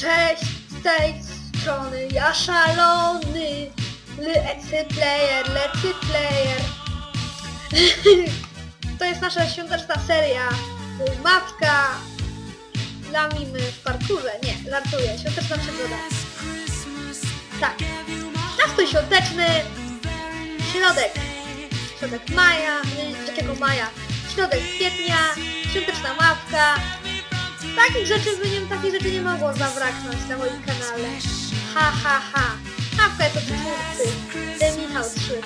Cześć, z tej strony ja szalony Lecy player, lecy player. To jest nasza świąteczna seria. Matka dla mimy w parkurze. Nie, żartuję, świąteczna przygoda. Tak, nastrój świąteczny Środek. Środek maja, nie, jakiego maja. Środek kwietnia, świąteczna mawka Takich rzeczy, by nie, takich rzeczy nie mogło zabraknąć na moim kanale. Ha, ha, ha. Jest od twórcy. Ten Michał 3.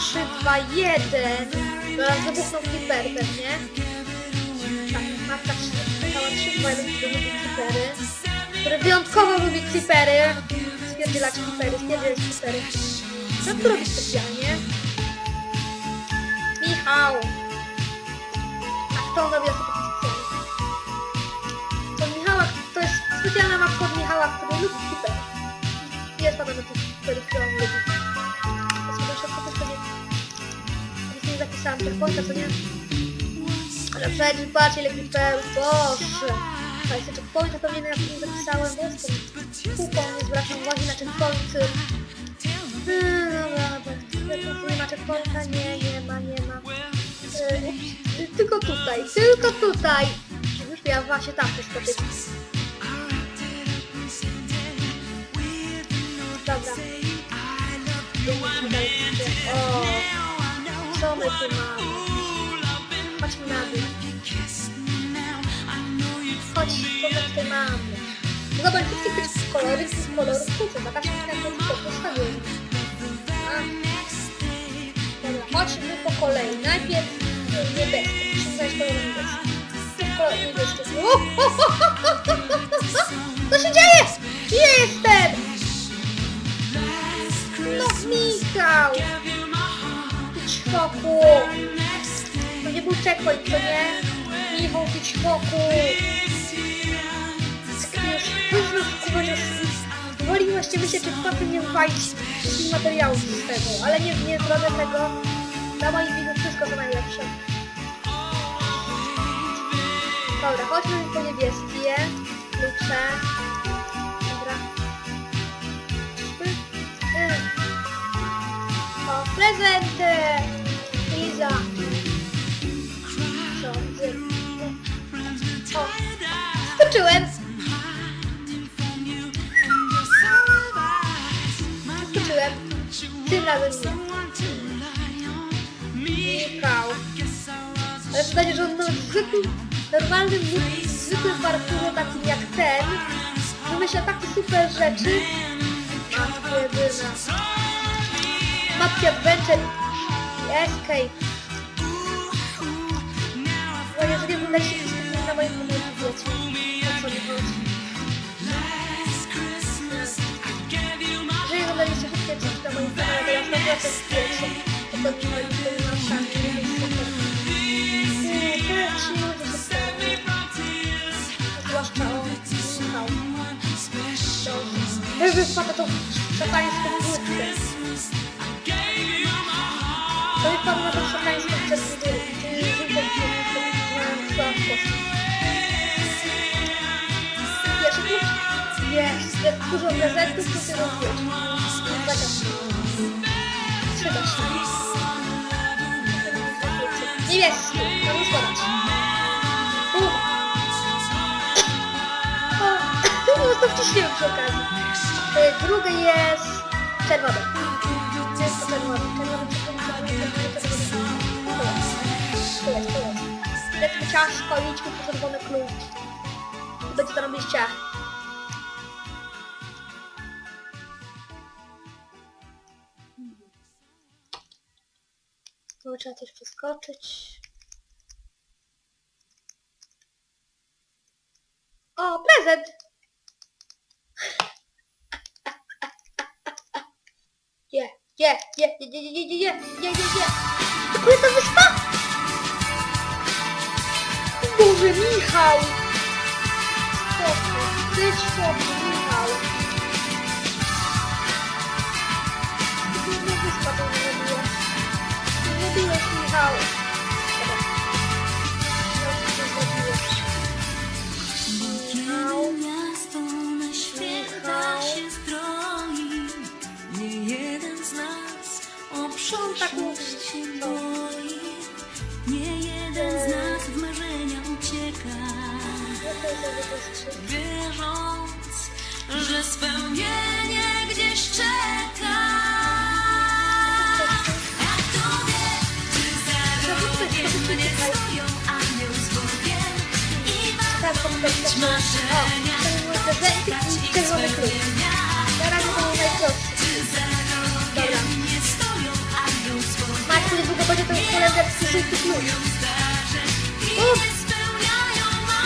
3, 2, 1. Zaraz wybuchną Clipper pewnie. Tak, mapka 3. Michała 3, 2, 1, który lubi Clippery. Który wyjątkowo lubi Clippery. Spierdzielać Clippery, spierdzielać Clippery. Co tu robi specjalnie? Michał! A kto on robi Michała, który lubi hiper. Jest na hiperów, które on lubi. To sobie jeszcze po prostu nie... Nic nie zapisałam checkpointa, co nie? Ale przecież patrz ile hiperów, boże! A jeszcze checkpointa to nie, nie zapisałem, bo jestem kupą, nie zwracam uwagi na checkpointy. Hmm, dobra, dobra. Nie ma checkpointa, nie, nie ma, nie ma. E, tylko tutaj, tylko tutaj. Już ja właśnie tam przeskoczyć. Dobra. O, co my tu mamy? Chodźmy na dół. Chodź, co my tutaj mamy? Zobacz, jakie to jest kolory, to jest kolor kuchy. Zobacz, jak tam to postawiłem. Dobra, chodźmy po kolei. Najpierw niebieskie. Przyznać kolor niebieskie. Kolor niebieskie. Checkpoint, co nie? Michał, ty ćwoku! Już, już, już, kumasz, Woliłyście się, czy wpadły nie wywalić wszystkich materiałów z tego, ale nie, nie zrobię tego. Dla moich widzów wszystko co najlepsze. Dobra, chodźmy po niebieskie. Klucze. Dobra. O, prezenty! Liza. Tym razem nie. Michał. Ale to będzie, że on no, w zwykłym, normalnym, zwykłym parkurze takim jak ten wymyśla takie super rzeczy. Matko jedyna. Mapki Adventure i Escape. Bo jeżeli oglądaliście wszystko na moim kanale, wiecie, Wyżej spada to szatańską wódkę. To jest pan na to szatańską wódkę, czyli żywą wódkę, na słabko. Jeszcze tu jest dużo gazetów, które są wódki. Zobaczmy. Niebieski. Mam. O, no to wciśniemy przy okazji. Drugie jest czerwone. Jest to czerwone. Czerwone, czerwone, czerwone, czerwone, jest, jest. Lećmy ciasto i idźmy po czerwony klucz. Będzie to robiście. No, trzeba coś przeskoczyć. Prezent! Je, je, je, je, je, je, je, je, je, je, je. Czekoladowa wyspa? Boże, Michał! Spokój, być spokój, Michał. Czekoladowa wyspa to nie było. Nie biłeś, czerwony prezenty i czerwony klucz. Na razie to był najprostszy. Dobra. Niedługo będzie ten holenderski żółty klucz. Uff.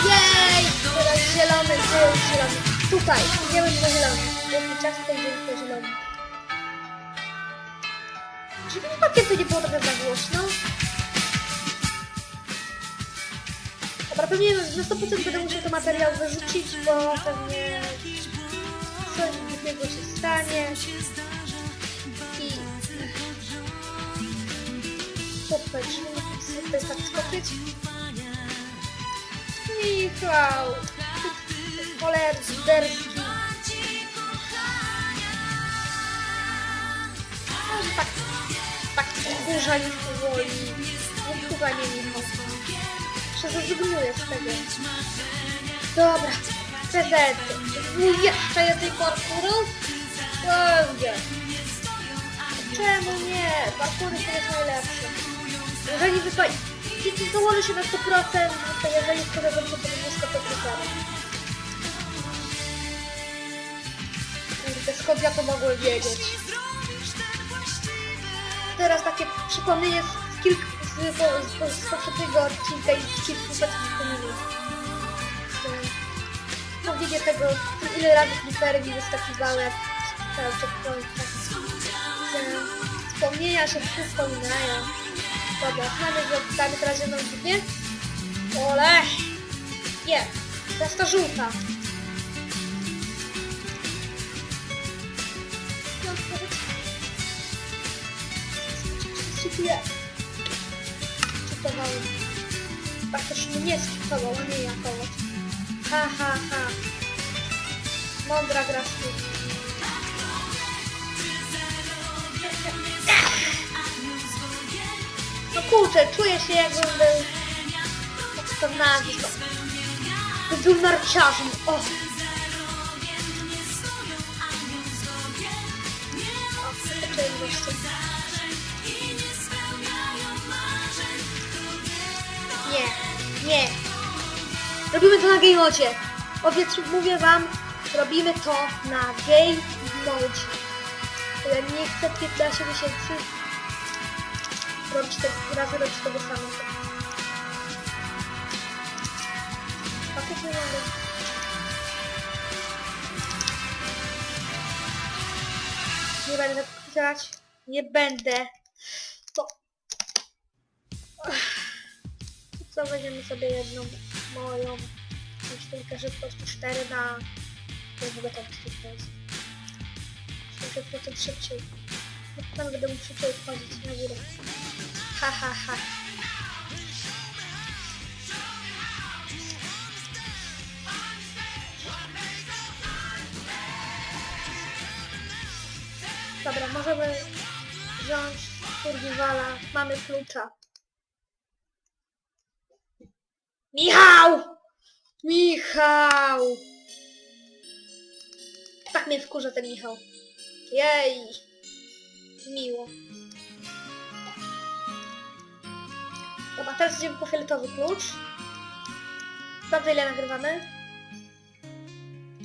Jej! Teraz zielony, jest zielony? Tutaj, idziemy po zielony. Jaki czas to idziemy po zielony. Czy przypadkiem to nie było trochę za głośno? Dobra, pewnie na 100% będę musiał ten materiał wyrzucić, bo pewnie coś głupiego się stanie. I... Czy mogę sobie tak skoczyć? Michał! Cholerski. On tak, tak kurza już powoli. Nie chyba nie Michał. Przezrezygnuję z tego. Dobra. Mój jeszcze jednej parkuru? Będzie. Czemu nie? Parkury to jest najlepsze. Jeżeli wypali... Jeśli dołoży się na 100%, to jeżeli wtedy będzie to będzie 100%. Kurde, skąd ja to mogłem wiedzieć? Teraz takie przypomnienie z kilku z, z, z, poprzedniego odcinka i kilku przypomnień. Mówienie tego, ile razy flipery mi wyskakiwały, czytałem checkpointa. Wspomnienia się przypominają. Dobra, mamy, damy teraz jedną dwie. Ole! Nie, to jest ta żółta. No, Tak też mnie czytował, a nie jakoś. Ha, ha, ha. Mądra gra. No kurczę, czuję się jakbym był... Jak to nazwisko? By był narciarzem, o! Zaczęłem. Nie. Robimy to na game modzie. Obiecuję, mówię wam, robimy to na game modzie. Ja nie chcę 15 miesięcy robić te, razy robić tego samego. Pakiet nie mogę. Nie będę powtarzać. Nie będę. To... Co weźmiemy sobie jedną moją myślę, że po prostu 4 na... Nie mogę tak to jest. 60% szybciej. Tam będę mógł szybciej wchodzić na górę. Ha, ha, ha. Dobra, możemy wziąć Survivala. Mamy klucza. Michał! Michał! Tak mnie wkurza ten Michał. Jej! Miło. Dobra, teraz idziemy po fioletowy klucz. Sprawdzę ile nagrywamy.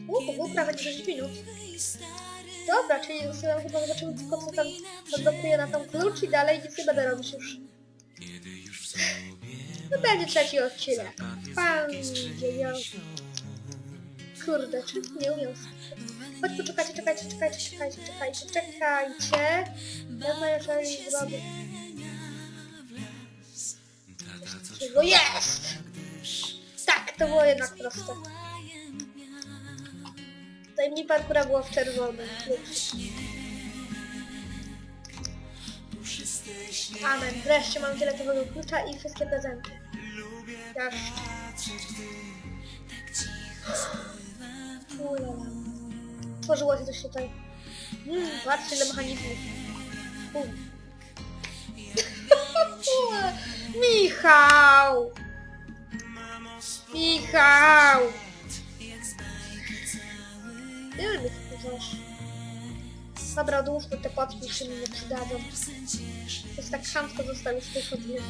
Uuu, było prawie 10 minut. Dobra, czyli sobie chyba zobaczymy tylko co tam odblokuje na tą klucz i dalej nic nie będę robić już. To będzie trzeci odcinek. Pan dziewiąty. Kurde, czy nie umiem Chodź, poczekajcie, czekajcie, czekajcie, czekajcie, czekajcie, czekajcie. Ja już zrobię. Czego jest? Tak, to było jednak proste. Mi parkura było w czerwonym. Amen. Wreszcie mam fioletowego klucza i wszystkie prezenty. Jeszcze. Ulala. Tworzyło się coś tutaj. Mm, patrzcie na mechanizmy. Bum. Michał! Michał! Jak to wiesz. Dobra, odłóż te paczki, się mi nie przydadzą. To jest tak chamsko zostawić tylko dwie.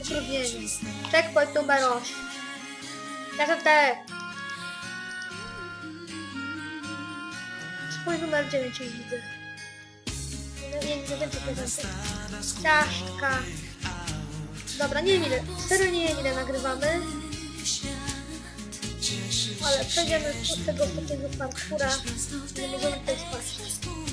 Utrudnienie. Checkpoint numer 8. KZT! Checkpoint numer 9 już widzę. No ja nie wiem, co to jest. Ciaszka. Dobra, nie wiem ile. Serio nie wiem ile nagrywamy. Ale przejdziemy od tego takiego parkura. Nie możemy tutaj spaść.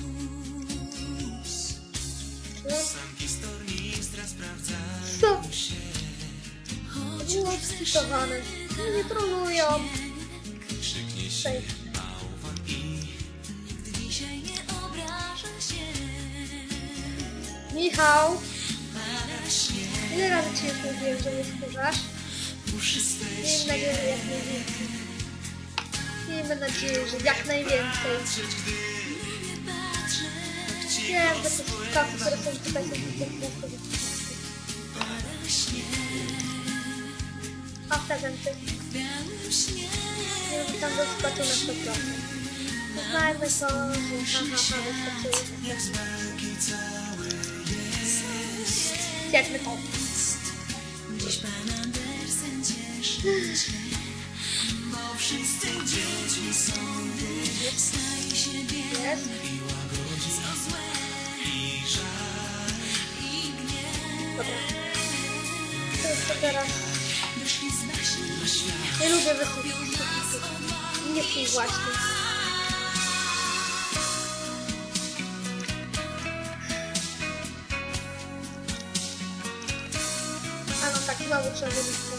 Było sfitowane. No nie trolują. Tutaj. Michał. Ile razy ci już mówiłem, że nie wkurzasz? Miejmy nadzieję, że jak najwięcej. Miejmy nadzieję, że jak najwięcej. Wiem, że te sytuacje, które są tutaj są bardzo A prezenty. Nie tam wystarczył na 100%. Uznajmy to, że ha, ha, ha, wystarczyło. To. Dziś pan Andersen cieszy się, bo wszyscy dziećmi są, staje się bieg, Jest. co złe i żal i gniew. Dobra. To jeszcze teraz. Nie lubię wychodzić. Nie pij właśnie. A no tak, znowu trzeba zrobić to.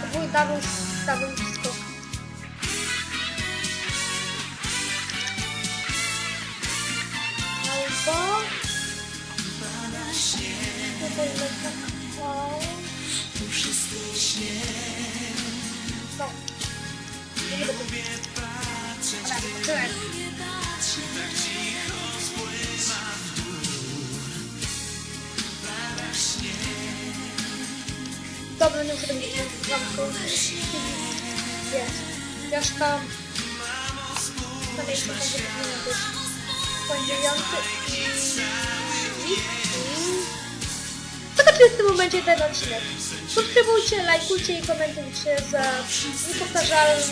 To był double, double skok. Albo... Tutaj lecę. Śnieg, Dobra, nie mówić w zamku. Jest. Miejscu będzie powinien być point dziewiąty i... Zobaczymy w tym momencie ten odcinek. Subskrybujcie, lajkujcie i komentujcie za niepowtarzalny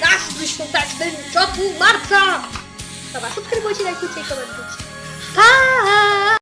nasz świąteczny czopu marca! Dobra, subskrybujcie, lajkujcie i komentujcie. Pa!